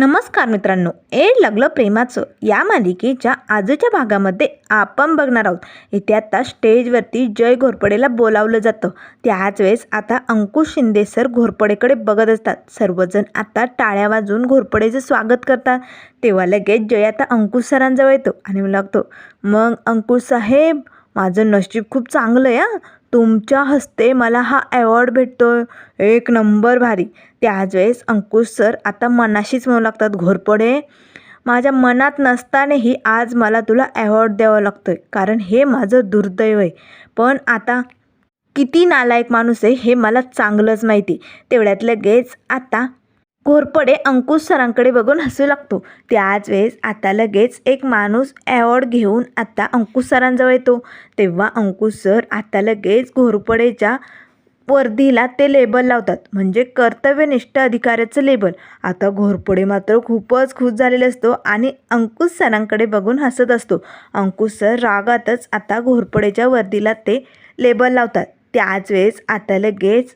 नमस्कार मित्रांनो एड लग्न प्रेमाचं या मालिकेच्या आजच्या भागामध्ये आपण बघणार आहोत. इथे आता स्टेजवरती जय घोरपडेला बोलावलं जातं. त्याच वेळेस आता अंकुश शिंदे सर घोरपडेकडे बघत असतात. सर्वजण आता टाळ्या वाजून घोरपडेचं स्वागत करतात. तेव्हा लगेच जय आता अंकुश सरांजवळ येतो आणि लागतो मग अंकुश साहेब माझं नशीब खूप चांगलं आहे हां. तुमच्या हस्ते मला हा अवॉर्ड भेटतो एक नंबर भारी. त्याच वेळेस अंकुश सर आता मनाशीच म्हणू लागतात घोरपडे माझ्या मनात नसतानाही आज मला तुला अवॉर्ड द्यावा आहे कारण हे माझं दुर्दैव आहे. पण आता किती नालायक माणूस आहे हे मला चांगलंच माहिती. तेवढ्यात लगेच आता घोरपडे अंकुश सरांकडे बघून हसू लागतो. त्याच वेळेस आता लगेच एक माणूस अवॉर्ड घेऊन आता अंकुश सरांजवळ येतो. तेव्हा अंकुश सर आता लगेच घोरपडेच्या वर्दीला ते लेबल लावतात. म्हणजे कर्तव्यनिष्ठ अधिकाऱ्याचं लेबल आता घोरपडे मात्र खूपच खुश झालेले असतो आणि अंकुश सरांकडे बघून हसत असतो. अंकुश सर रागातच आता घोरपडेच्या वर्दीला ते लेबल लावतात. त्याच वेळेस आता लगेच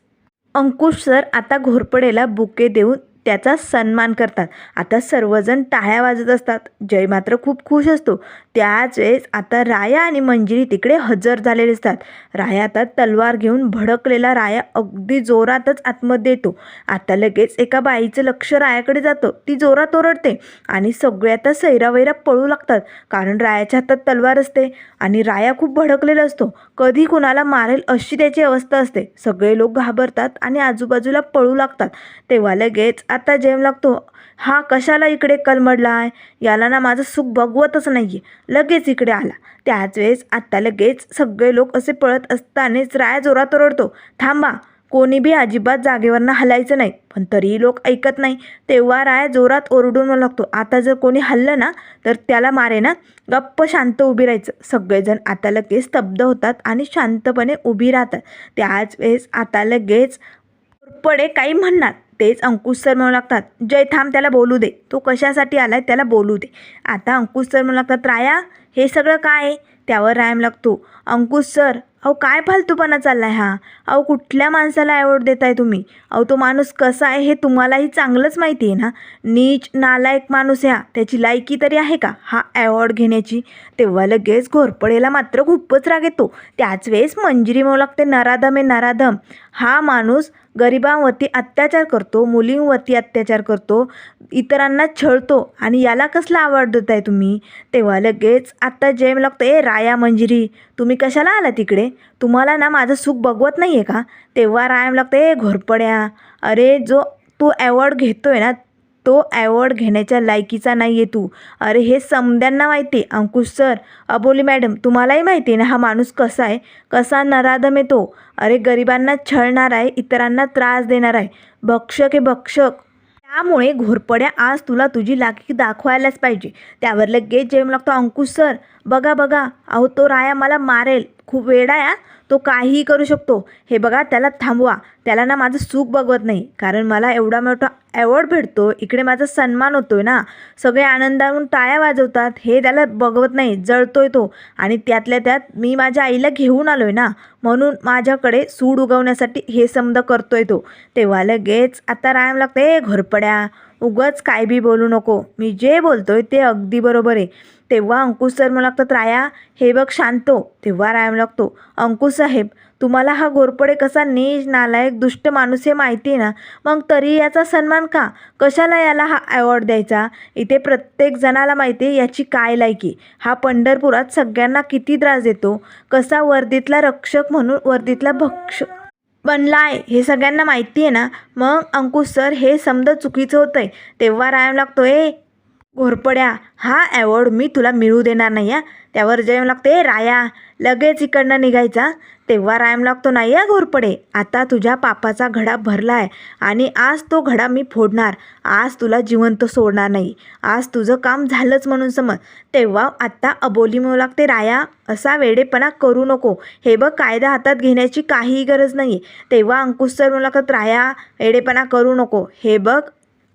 अंकुश सर आता घोरपडेला बुके देऊन त्याचा सन्मान करतात. आता सर्वजण टाळ्या वाजत असतात. जय मात्र खूप खुश असतो. त्याच वेळेस आता राया आणि मंजिरी तिकडे हजर झालेले असतात राया आता तलवार घेऊन भडकलेला राया अगदी जोरातच आतमध्ये येतो. आता लगेच एका बाईचं लक्ष रायाकडे जातं. ती जोरात ओरडते आणि सगळे आता सैरावैरा पळू लागतात कारण रायाच्या हातात तलवार असते आणि राया खूप भडकलेला असतो. कधी कुणाला मारेल अशी त्याची अवस्था असते. सगळे लोक घाबरतात आणि आजूबाजूला पळू लागतात. तेव्हा लगेच आता जेम लागतो. हा कशाला इकडे कलमडला आहे याला ना माझं सुख बघवतच नाही आहे लगेच इकडे आला. त्याच वेळेस आत्ता लगेच सगळे लोक असे पळत असतानाच राया जोरात ओरडतो थांबा कोणी बी अजिबात जागेवरनं हलायचं नाही. पण तरीही लोक ऐकत नाही. तेव्हा राया जोरात ओरडून लागतो आता जर कोणी हल्लं ना तर त्याला मारे ना गप्प शांत उभी राहायचं. सगळेजण आता लगेच स्तब्ध होतात आणि शांतपणे उभी राहतात. त्याच वेळेस आता लगेच पडे काही म्हणणार. तेच अंकुश सर म्हणू लागतात जय थांब त्याला बोलू दे. तो कशासाठी आला आहे त्याला बोलू दे. आता अंकुश सर म्हणू लागतात राया हे सगळं काय आहे? त्यावर रायम लागतो. अंकुश सर अहो काय फालतूपणा चालला आहे हा? अहो कुठल्या माणसाला अवॉर्ड देताय तुम्ही? अहो तो माणूस कसा आहे हे तुम्हालाही चांगलंच माहिती आहे ना? नीच नालायक माणूस ह्या. त्याची लायकी तरी आहे का? हा अवॉर्ड घेण्याची. तेव्हा लगेच घोरपडेला मात्र खूपच राग येतो. त्याच वेळेस मंजिरी म्हणू लागते नराधम आहे नराधम. हा माणूस गरिबांवरती अत्याचार करतो मुलींवरती अत्याचार करतो इतरांना छळतो. आणि याला कसला अवॉर्ड देताय तुम्ही? तेव्हा लगेच आत्ता जेम लागतं. ए राया मंजिरी तुम्ही कशाला आला तिकडे? तुम्हाला ना माझं सुख बघवत नाही आहे का? तेव्हा रायम लागतं ए घोरपड्या अरे जो तू अवॉर्ड आहे ना तो अवॉर्ड घेण्याच्या लायकीचा नाही आहे तू. अरे हे समद्यांना माहिती आहे अंकुश सर. अबोली मॅडम तुम्हालाही माहिती आहे ना हा माणूस कसा आहे? कसा नराधम येतो अरे गरिबांना छळणार आहे इतरांना त्रास देणार आहे. भक्षक हे भक्षक त्यामुळे घोरपड्या आज तुला तुझी लाकी दाखवायलाच पाहिजे. त्यावर लगेच जेम लागतो अंकुश सर. बघा बघा अहो तो राया मला मारेल. खूप वेडा आहे तो काहीही करू शकतो. हे बघा त्याला थांबवा. त्याला ना माझं सुख बघवत नाही. कारण मला एवढा मोठा अवॉर्ड भेटतो. इकडे माझा सन्मान होतोय ना. सगळे आनंदावून टाळ्या वाजवतात. हे त्याला बघवत नाही. जळतोय तो. आणि त्यातल्या त्यात मी माझ्या आईला घेऊन आलोय ना. म्हणून माझ्याकडे सूड उगवण्यासाठी हे समद करतोय तो. तेव्हा लगेच आता रायम लागते. घरपड्या घोरपड्या! उगच काय बी बोलू नको. मी जे बोलतोय ते अगदी बरोबर आहे. तेव्हा अंकुश सर म्हणू लागतात राया हे बघ शांतो. तेव्हा तेव्हा रायम लागतो अंकुश साहेब तुम्हाला हा घोरपडे कसा नीज नालायक दुष्ट माणूस हे माहिती आहे ना? मग तरी याचा सन्मान का? कशाला याला हा अवॉर्ड द्यायचा? इथे प्रत्येक जणाला माहिती आहे याची काय लायकी हा पंढरपुरात सगळ्यांना किती त्रास देतो? कसा वर्दीतला रक्षक म्हणून वर्दीतला भक्ष बनला आहे हे सगळ्यांना माहिती आहे ना? मग अंकुश सर हे समजा चुकीचं होतं आहे तेव्हा रायम लागतो ए घोरपड्या. हा अवॉर्ड मी तुला मिळू देणार नाही या त्यावर जयम लागते राया. लगेच इकडनं निघायचा. तेव्हा रायम लागतो नाही या घोरपडे. आता तुझ्या पापाचा घडा भरला आहे आणि आज तो घडा मी फोडणार. आज तुला जिवंत सोडणार नाही. आज तुझं काम झालंच म्हणून समज. तेव्हा आत्ता अबोली मिळू लागते राया असा वेडेपणा करू नको. हे बघ कायदा हातात घेण्याची काहीही गरज नाही तेव्हा अंकुश सर म्हणू लागत राया वेडेपणा करू नको. हे बघ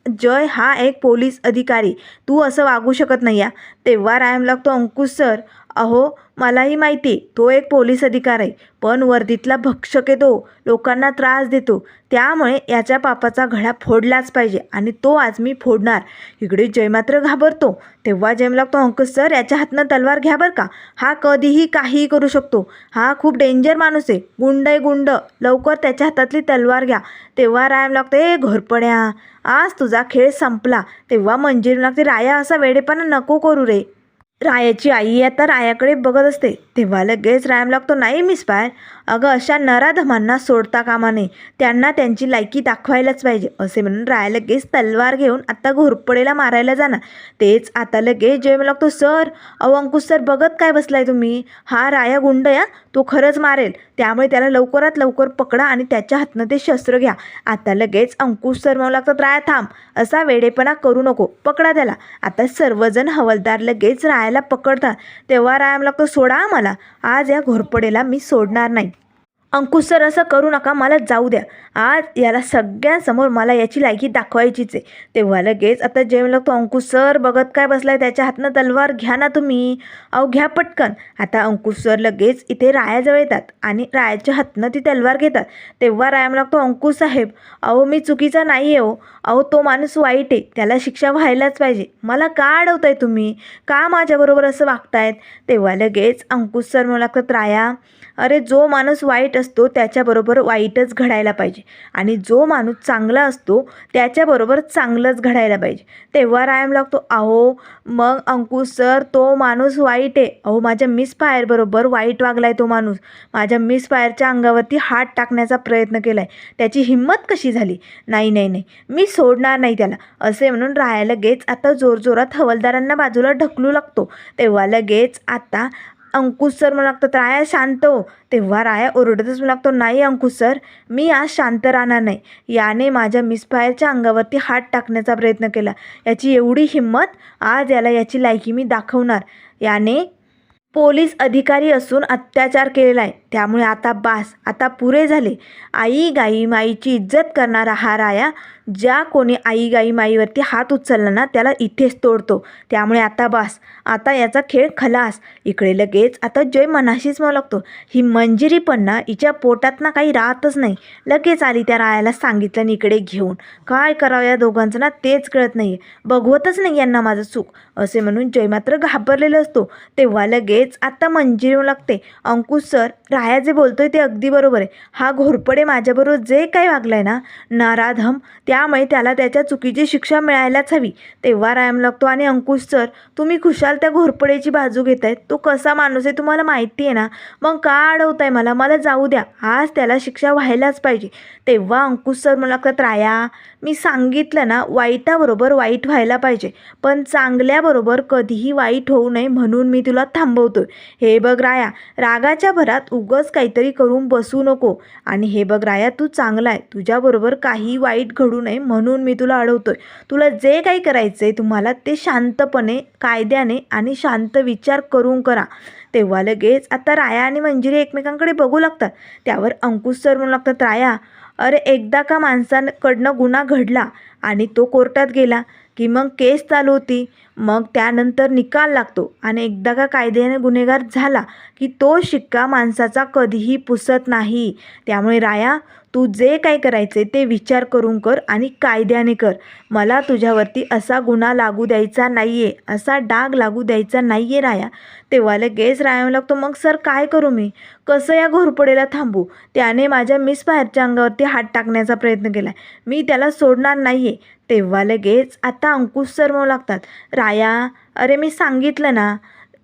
जय हा एक पोलीस अधिकारी. तू असं वागू शकत नाही या तेव्हा रायम लागतो अंकुश सर. अहो मलाही माहिती आहे तो एक पोलीस अधिकार. आहे पण वर्दीतला भक्षक आहे तो लोकांना त्रास देतो. त्यामुळे याच्या पापाचा घडा फोडलाच पाहिजे आणि तो आज मी फोडणार. इकडे जय मात्र घाबरतो. तेव्हा जय लागतो अंकुश सर याच्या हातनं तलवार घ्या बरं का. हा कधीही काहीही करू शकतो. हा खूप डेंजर माणूस आहे. गुंड आहे गुंड. लवकर त्याच्या हातातली तलवार घ्या. तेव्हा रायम लागतो ए घोरपड्या आज तुझा खेळ संपला. तेव्हा मंजिरी लागते राया असा वेडेपणा नको करू रे. रायाची आई आता रायाकडे बघत असते. तेव्हा लगेच राम लागतो नाही मिस पायर अगं अशा नराधमांना सोडता कामा नये. त्यांना त्यांची लायकी दाखवायलाच पाहिजे. असे म्हणून राय लगेच तलवार घेऊन आता घोरपडेला मारायला जाणार. तेच आता लगेच जयम लागतो. सर अहो अंकुश सर बघत काय बसलाय तुम्ही? हा राया गुंड या. तो खरंच मारेल. त्यामुळे त्याला लवकरात लवकर पकडा आणि त्याच्या हातनं ते शस्त्र घ्या. आता लगेच अंकुश सर म्हणू लागतात राया थांब. असा वेडेपणा करू नको. पकडा त्याला. आता सर्वजण हवलदार लगेच रायाला पकडतात. तेव्हा राया मला लागतो सोडा आम्हाला. आज या घोरपडेला मी सोडणार नाही. अंकुश सर असं करू नका मला जाऊ द्या. आज याला सगळ्यांसमोर मला याची लायकी दाखवायचीच आहे. तेव्हा लगेच आता जेवण लागतो. अंकुश सर बघत काय बसलाय त्याच्या हातनं तलवार घ्या ना तुम्ही. अहो घ्या पटकन. आता अंकुश सर लगेच इथे रायाजवळ येतात आणि रायाच्या हातनं ती तलवार घेतात. तेव्हा राया लागतो अंकुश साहेब अहो मी चुकीचा नाही आहे हो. अहो तो माणूस वाईट आहे. त्याला शिक्षा व्हायलाच पाहिजे. मला का अडवताय तुम्ही? का माझ्याबरोबर असं वागतायत? तेव्हा लगेच अंकुश सर म्हणू लागतात राया अरे जो माणूस वाईट असतो त्याच्याबरोबर वाईटच घडायला पाहिजे. आणि जो माणूस चांगला असतो त्याच्याबरोबर चांगलंच घडायला पाहिजे. तेव्हा रायम लागतो अहो मग अंकुश सर तो माणूस वाईट आहे. अहो माझ्या मिस फायरबरोबर वाईट वागलाय तो माणूस. माझ्या मिस फायरच्या अंगावरती हात टाकण्याचा प्रयत्न केला आहे त्याची हिंमत कशी झाली? नाही नाही नाही. मी सोडणार नाही त्याला. असे म्हणून राया लगेच आता जोरजोरात हवलदारांना बाजूला ढकलू लागतो. तेव्हा लगेच आता अंकुश सर म्हणू तर राया शांत हो. तेव्हा राया ओरडतच म्हणू लागतो नाही अंकुश सर मी आज शांत राहणार नाही. याने माझ्या मिसफायरच्या अंगावरती हात टाकण्याचा प्रयत्न केला. याची एवढी हिंमत आज याला याची लायकी मी दाखवणार. याने पोलीस अधिकारी असून अत्याचार केलेला आहे. त्यामुळे आता बास आता पुरे झाले. आई गाई माईची इज्जत करणारा हा राया ज्या कोणी आई गाई माईवरती हात उचलला ना त्याला इथेच तोडतो. त्यामुळे आता बास आता याचा खेळ खलास. इकडे लगेच आता जय मनाशीच म्हणू लागतो ही मंजिरी पण ना हिच्या पोटात ना काही राहतच नाही. लगेच आली त्या रायाला सांगितलं आणि इकडे घेऊन. काय करावं या दोघांचं ना तेच कळत नाही बघवतच नाही यांना माझं चूक असे म्हणून जय मात्र घाबरलेला असतो. तेव्हा लगेच आता मंजिरी लागते अंकुश सर राया जे बोलतोय ते अगदी बरोबर आहे. हा घोरपडे माझ्याबरोबर जे काही वागलाय ना नाराधम त्यामुळे त्याला त्याच्या चुकीची शिक्षा मिळायलाच हवी. तेव्हा रायम लागतो आणि अंकुश सर तुम्ही खुशाल त्या घोरपडेची बाजू घेत आहेत तो कसा माणूस आहे तुम्हाला माहिती आहे ना? मग का अडवताय मला? मला जाऊ द्या. आज त्याला शिक्षा व्हायलाच पाहिजे. तेव्हा अंकुश सर मला लागतात राया मी सांगितलं ना वाईटाबरोबर वाईट व्हायला पाहिजे. पण चांगल्याबरोबर कधीही वाईट होऊ नये म्हणून मी तुला थांबवतोय. हे बघ राया रागाच्या भरात उगच काहीतरी करून बसू नको. आणि हे बघ राया तू चांगला आहे. तुझ्याबरोबर काही वाईट घडू नये. म्हणून मी तुला अडवतोय. तुला जे काही करायचं आहे तुम्हाला ते शांतपणे कायद्याने आणि शांत विचार करून करा. तेव्हा लगेच आता राया आणि मंजिरी एकमेकांकडे बघू लागतात. त्यावर अंकुश सर म्हणू लागतात राया अरे एकदा का माणसांकडनं गुन्हा घडला आणि तो कोर्टात गेला की मग केस चालू होती मग त्यानंतर निकाल लागतो आणि एकदा का कायद्याने गुन्हेगार झाला की तो शिक्का माणसाचा कधीही पुसत नाही. त्यामुळे राया तू जे काय करायचे ते विचार करून कर आणि कायद्याने कर. मला तुझ्यावरती असा गुन्हा लागू द्यायचा नाही आहे असा डाग लागू द्यायचा नाही आहे राया. तेव्हा लगेच राया लागतो मग सर काय करू मी? कसं या घोरपडेला थांबू त्याने माझ्या मिस बाहेरच्या अंगावरती हात टाकण्याचा प्रयत्न केला. मी त्याला सोडणार नाही आहे तेव्हा लगेच आता अंकुश सर म्हणू लागतात राया अरे मी सांगितलं ना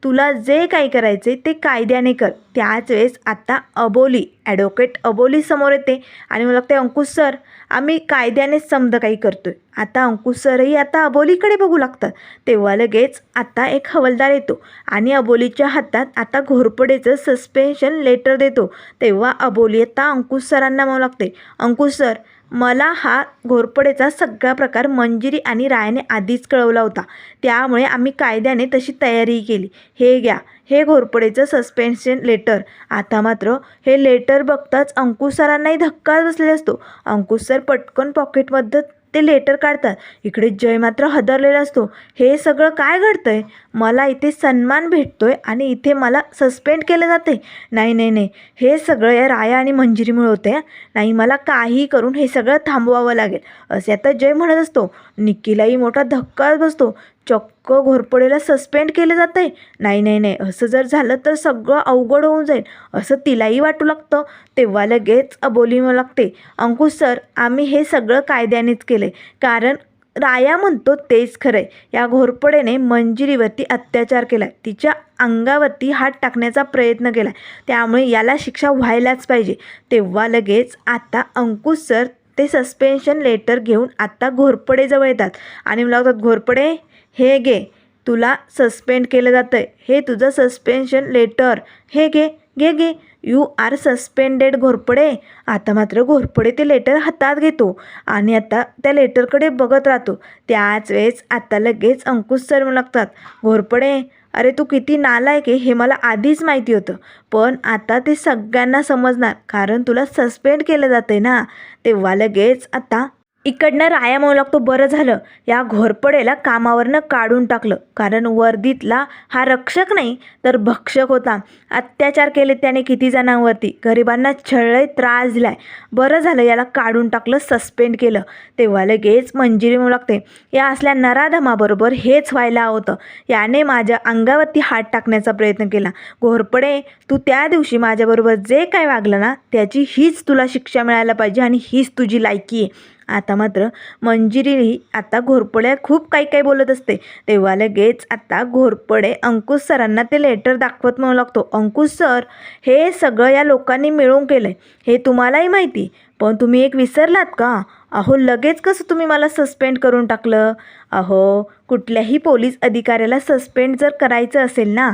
तुला जे काही करायचे ते कायद्याने कर. त्याच वेळेस आता अबोली ॲडव्होकेट अबोली समोर येते आणि मला लागते अंकुश सर आम्ही कायद्यानेच समजा काही करतो आहे आता अंकुश सरही आता अबोलीकडे बघू लागतात. तेव्हा लगेच आता एक हवलदार येतो आणि अबोलीच्या हातात आता घोरपडेचं सस्पेन्शन लेटर देतो. तेव्हा अबोली आता अंकुश सरांना म्हणू लागते अंकुश सर मला हा घोरपडेचा सगळा प्रकार मंजिरी आणि रायाने आधीच कळवला होता. त्यामुळे आम्ही कायद्याने तशी तयारी केली. हे घ्या. हे घोरपडेचं सस्पेन्शन लेटर आता मात्र हे लेटर बघताच अंकुश सरांनाही धक्का बसलेला असतो. अंकुश सर पटकन पॉकेटमध्ये ते लेटर काढतात. इकडे जय मात्र हदरलेला असतो. हे सगळं काय घडतंय? मला इथे सन्मान भेटतोय आणि इथे मला सस्पेंड केलं जाते. नाही नाही नाही. हे सगळं या राया आणि मंजिरीमुळे होते नाही मला काही करून हे सगळं थांबवावं लागेल. असे आता जय म्हणत असतो. निक्कीलाही मोठा धक्काच बसतो. चक्क घोरपडेला सस्पेंड केलं जातं आहे नाही नाही नाही. असं जर झालं तर सगळं अवघड होऊन जाईल. असं तिलाही वाटू लागतं. तेव्हा लगेच अबोली लागते अंकुश सर आम्ही हे सगळं कायद्यानेच केलं आहे कारण राया म्हणतो तेच खरं आहे या घोरपडेने मंजिरीवरती अत्याचार केला. तिच्या अंगावरती हात टाकण्याचा प्रयत्न केला. त्यामुळे याला शिक्षा व्हायलाच पाहिजे. तेव्हा लगेच आता अंकुश सर ते सस्पेन्शन लेटर घेऊन आत्ता घोरपडेजवळ येतात. आणि मला लागतात घोरपडे? हे घे. तुला सस्पेंड केलं जातं आहे हे तुझं सस्पेन्शन लेटर हे घे घे घे. You are suspended Ghorpade? आता मात्र घोरपडे ते लेटर हातात घेतो. आणि आता त्या लेटरकडे बघत राहतो. त्याच वेळेस आता लगेच अंकुश सर लागतात घोरपडे? अरे तू किती नालायक आहे हे मला आधीच माहिती होतं. पण आता ते सगळ्यांना समजणार. कारण तुला सस्पेंड केलं जातं आहे ना. तेव्हा लगेच आता इकडनं राया म्हणू लागतो बरं झालं. या घोरपडेला कामावरनं काढून टाकलं. कारण वर्दीतला हा रक्षक नाही तर भक्षक होता. अत्याचार केले त्याने किती जणांवरती. गरिबांना छळले त्रास दिलाय. बरं झालं याला काढून टाकलं सस्पेंड केलं. तेव्हा लगेच मंजिरी म्हणू लागते. या असल्या नराधमाबरोबर हेच व्हायला होतं. याने माझ्या अंगावरती हात टाकण्याचा प्रयत्न केला. घोरपडे तू त्या दिवशी माझ्याबरोबर जे काय वागलं ना त्याची हीच तुला शिक्षा मिळायला पाहिजे आणि हीच तुझी लायकी आहे. आता मात्र मंजिरी आता घोरपड्या खूप काही काही बोलत असते. तेव्हा लगेच आता घोरपडे अंकुश सरांना ते लेटर दाखवत म्हणू लागतो. अंकुश सर हे सगळं या लोकांनी मिळून केलं आहे हे तुम्हालाही माहिती. पण तुम्ही एक विसरलात का? अहो लगेच कसं तुम्ही मला सस्पेंड करून टाकलं? अहो कुठल्याही पोलीस अधिकाऱ्याला सस्पेंड जर करायचं असेल ना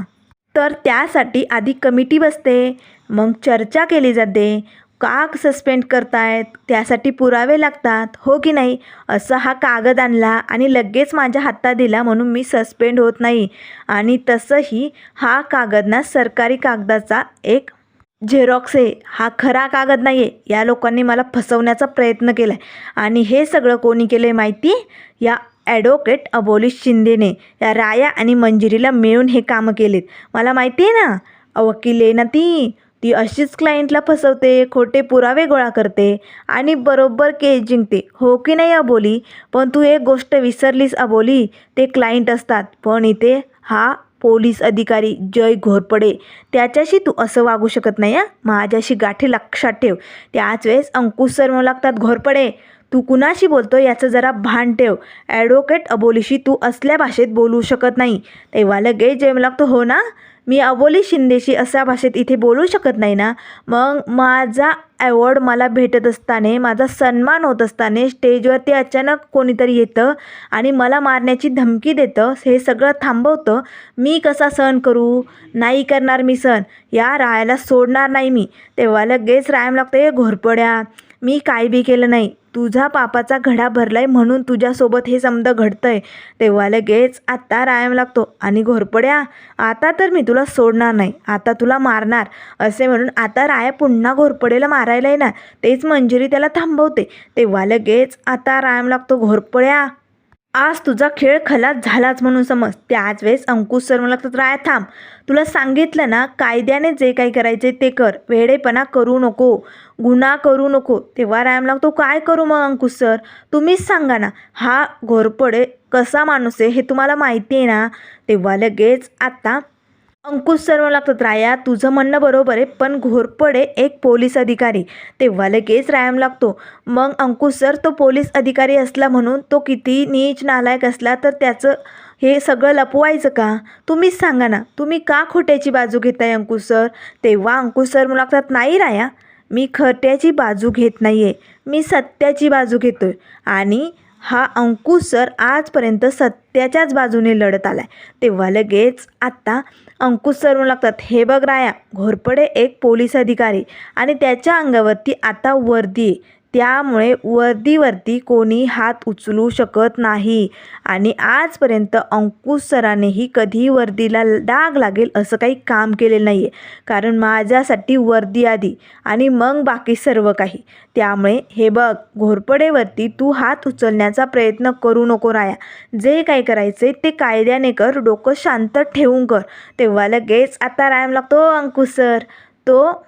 तर त्यासाठी आधी कमिटी बसते. मग चर्चा केली जाते. का सस्पेंड करतायत त्यासाठी पुरावे लागतात हो की नाही? असं हा कागद आणला आणि लगेच माझ्या हातात दिला म्हणून मी सस्पेंड होत नाही. आणि तसंही हा कागद ना सरकारी कागदाचा एक झेरॉक्स आहे. हा खरा कागद नाही आहे या लोकांनी मला फसवण्याचा प्रयत्न केला आहे आणि हे सगळं कोणी केलं आहे माहिती? या ॲडव्होकेट अबोलीश शिंदेने. या राया आणि मंजिरीला मिळून हे कामं केलेत. मला माहिती आहे ना? वकील आहे ना ती. ती अशीच क्लायंटला फसवते खोटे पुरावे गोळा करते आणि बरोबर केस जिंकते. हो की नाही अबोली? पण तू एक गोष्ट विसरलीस अबोली. ते क्लायंट असतात. पण इथे हा पोलीस अधिकारी जय घोरपडे. त्याच्याशी तू असं वागू शकत नाही हा? माझ्याशी गाठी लक्षात ठेव. त्याच वेळेस अंकुश सर म्हणू लागतात घोरपडे तू कुणाशी बोलतो याचं जरा भान ठेव. ॲडव्होकेट अबोलीशी तू असल्या भाषेत बोलू शकत नाही. तेव्हा लगेच जय लागतो हो ना? मी अबोली शिंदेशी अशा भाषेत इथे बोलू शकत नाही ना? मग माझा ॲवॉर्ड मला भेटत असताना माझा सन्मान होत असताना स्टेजवरती अचानक कोणीतरी येतं आणि मला मारण्याची धमकी देतं. हे सगळं थांबवतं. मी कसा सहन करू? नाही करणार मी सहन या रायाला सोडणार नाही मी. तेव्हा लगेच रायम लागतं हे घोरपड्या मी काय बी केलं नाही. तुझा पापाचा घडा भरलाय म्हणून तुझ्यासोबत हे समद घडतंय. तेव्हा लगेच आत्ता रायम लागतो. आणि घोरपड्या आता तर मी तुला सोडणार नाही. आता तुला मारणार. असे म्हणून आता राया पुन्हा घोरपडेला मारायला येणार. तेच मंजिरी त्याला थांबवते. तेव्हा लगेच आता रायम लागतो घोरपड्या. आज तुझा खेळ खलास झालाच म्हणून समज. त्याच वेळेस अंकुश सर मला तर राया थांब. तुला सांगितलं ना कायद्याने जे काही करायचे ते कर. वेडेपणा करू नको. गुन्हा करू नको. तेव्हा रायम लागतो काय करू मग अंकुश सर तुम्हीच सांगा ना हा घोरपडे कसा माणूस आहे हे तुम्हाला माहिती आहे ना? तेव्हा लगेच आता अंकुश सर लागतात. राया तुझं म्हणणं बरोबर आहे पण घोरपडे एक पोलीस अधिकारी. तेव्हा लगेच रायम लागतो. मग अंकुश सर तो पोलीस अधिकारी असला म्हणून तो किती नीच नालायक असला तर त्याचं हे सगळं लपवायचं का? तुम्हीच सांगा ना. तुम्ही का खोट्याची बाजू घेताय अंकुश सर? तेव्हा अंकुश सर मला लागतात नाही राया मी खट्याची बाजू घेत नाही आहे मी सत्याची बाजू घेतो आहे आणि हा अंकुश सर आजपर्यंत सत्याच्याच बाजूने लढत आला आहे तेव्हा लगेच आत्ता अंकुश सरू लागतात हे बघ राया घोरपडे एक पोलीस अधिकारी आणि त्याच्या अंगावरती आता वर्दी आहे. त्यामुळे वर्दीवरती कोणी हात उचलू शकत नाही. आणि आजपर्यंत अंकुश सरानेही कधी वर्दीला डाग लागेल असं काही काम केलेलं नाही आहे कारण माझ्यासाठी वर्दी आधी आणि मग बाकी सर्व काही. त्यामुळे हे बघ घोरपडेवरती तू हात उचलण्याचा प्रयत्न करू नको राया. जे काही करायचे ते कायद्याने कर डोकं शांत ठेवून कर. तेव्हा लगेच आता रायम लागतो अंकुश सर. तो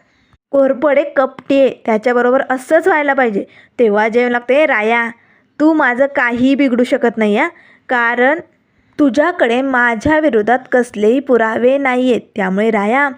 कोरपडे कपटी आहे त्याच्याबरोबर असंच व्हायला पाहिजे. तेव्हा जेवण लागते राया तू माझं काहीही बिघडू शकत नाही या कारण तुझ्याकडे माझ्या विरोधात कसलेही पुरावे नाही आहेत त्यामुळे राया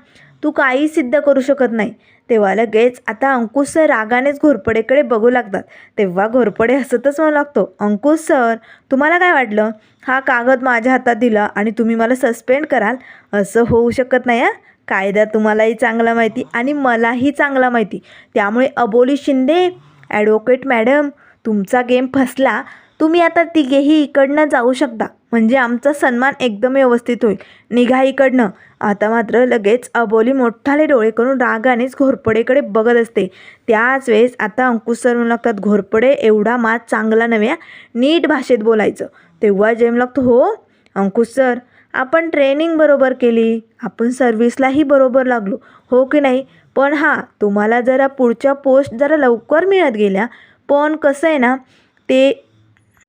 तू काही सिद्ध करू शकत नाही. तेव्हा लगेच आता अंकुश सर रागानेच घोरपडेकडे बघू लागतात. तेव्हा घोरपडे हसतच म्हणू लागतो अंकुश सर तुम्हाला काय वाटलं? हा कागद माझ्या हातात दिला आणि तुम्ही मला सस्पेंड कराल? असं होऊ शकत नाही हा. कायदा तुम्हालाही चांगला माहिती आणि मलाही चांगला माहिती. त्यामुळे अबोली शिंदे ॲडव्होकेट मॅडम तुमचा गेम फसला तुम्ही आता तिघेही इकडनं जाऊ शकता. म्हणजे आमचा सन्मान एकदम व्यवस्थित होईल. निघा इकडनं. आता मात्र लगेच अबोली मोठाले डोळे करून रागानेच घोरपडेकडे बघत असते. त्याच वेळेस आता अंकुश सर म्हणू लागतात घोरपडे एवढा मात चांगला नव्या नीट भाषेत बोलायचं. तेव्हा जेम लागतो हो अंकुश सर आपण ट्रेनिंग बरोबर केली आपण सर्व्हिसलाही बरोबर लागलो हो की नाही? पण हां तुम्हाला जरा पुढच्या पोस्ट जरा लवकर मिळत गेल्या. पण कसं आहे ना ते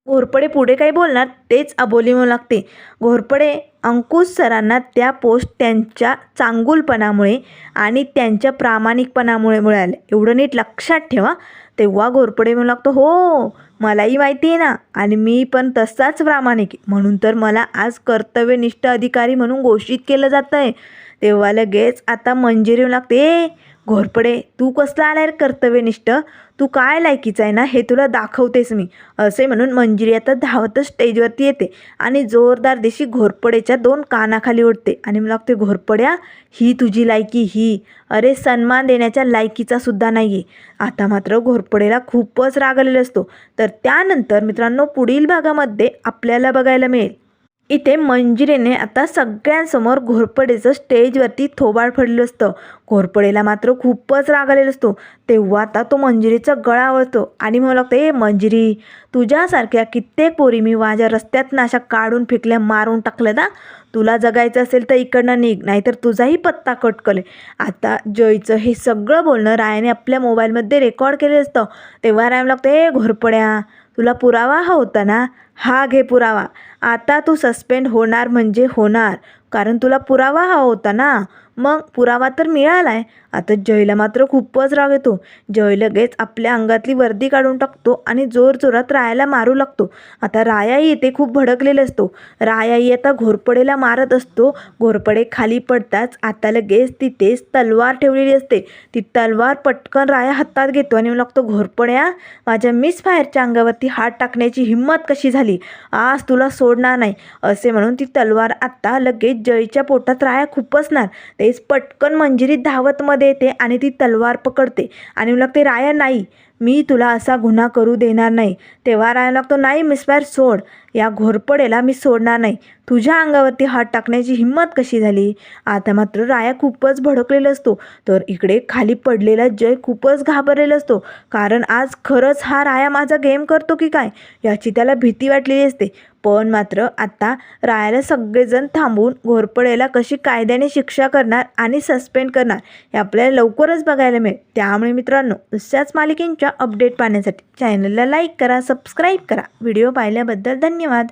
घोरपडे पुढे काही बोलणार तेच अबोली म्हणू लागते. घोरपडे अंकुश सरांना त्या पोस्ट त्यांच्या चांगुलपणामुळे आणि त्यांच्या प्रामाणिकपणामुळे मिळाले. एवढं नीट लक्षात ठेवा तेव्हा घोरपडे म्हणू लागतो हो. मलाही माहिती आहे ना. आणि मी पण तसाच प्रामाणिक आहे. म्हणून तर मला आज कर्तव्यनिष्ठ अधिकारी म्हणून घोषित केलं जातं आहे तेव्हा लगेच आता मंजिरी येऊ लागते. "ए, घोरपडे तू कसला आलाय रे कर्तव्यनिष्ठ? तू काय लायकीचा आहे ना हे तुला दाखवतेस मी. असे म्हणून मंजिरी आता धावतच स्टेजवरती येते. आणि जोरदार दिशी घोरपडेच्या दोन कानाखाली उडते आणि मला लागते घोरपड्या ही तुझी लायकी ही. अरे सन्मान देण्याच्या लायकीचा सुद्धा नाही आहे आता मात्र घोरपडेला खूपच राग आलेला असतो. तर त्यानंतर मित्रांनो पुढील भागामध्ये आपल्याला बघायला मिळेल. इथे मंजिरीने आता सगळ्यांसमोर घोरपडेचं स्टेजवरती थोबाड फडलं असतं. घोरपडेला मात्र खूपच राग आलेला असतो. तेव्हा आता तो मंजिरीचा गळा वळतो आणि म्हणू लागतं ए मंजिरी तुझ्यासारख्या कित्येक पोरी मी माझ्या रस्त्यातनं अशा काढून फेकल्या मारून टाकल्या ना? तुला जगायचं असेल तर इकडनं निघ नाहीतर तुझाही पत्ता कटकले आता जयचं हे सगळं बोलणं रायाने आपल्या मोबाईलमध्ये रेकॉर्ड केलेलं असतं. तेव्हा रायम लागतं ए घोरपड्या तुला पुरावा हा होता ना? हा घे पुरावा. आता तू सस्पेंड होणार म्हणजे होणार. कारण तुला पुरावा हा होता ना. मग पुरावा तर मिळाला आहे आता जयला मात्र खूपच राग येतो. जय लगेच आपल्या अंगातली वर्दी काढून टाकतो आणि जोरजोरात रायाला मारू लागतो. आता रायाही इथे खूप भडकलेला असतो. रायाही आता घोरपडेला मारत असतो. घोरपडे खाली पडताच आता लगेच तिथेच तलवार ठेवलेली असते. ती तलवार पटकन राया हातात घेतो आणि लागतो घोरपड्या माझ्या मिस फायरच्या अंगावरती हात टाकण्याची हिंमत कशी झाली? आज तुला सोडणार नाही. असे म्हणून ती तलवार आत्ता लगेच जयच्या पोटात राया खुपसणार तेच पटकन मंजिरीत धावत मध्ये येते आणि ती तलवार पकडते. आणि म्हणू लागते राया नाही मी तुला असा गुन्हा करू देणार नाही. तेव्हा राया लागतो नाही मिसफायर सोड. या घोरपडेला मी सोडणार नाही. तुझ्या अंगावरती हात टाकण्याची हिंमत कशी झाली? आता मात्र राया खूपच भडकलेला असतो. तर इकडे खाली पडलेला जय खूपच घाबरलेला असतो. कारण आज खरंच हा राया माझा गेम करतो की काय? याची त्याला भीती वाटलेली असते. पण मात्र आता रायाला सगळेजण थांबवून घोरपडेला कशी कायद्याने शिक्षा करणार आणि सस्पेंड करणार हे आपल्याला लवकरच बघायला मिळेल. त्यामुळे मित्रांनो अशाच मालिकेंच्या अपडेट पाहण्यासाठी चॅनलला लाईक करा सबस्क्राईब करा. व्हिडिओ पाहिल्याबद्दल धन्यवाद.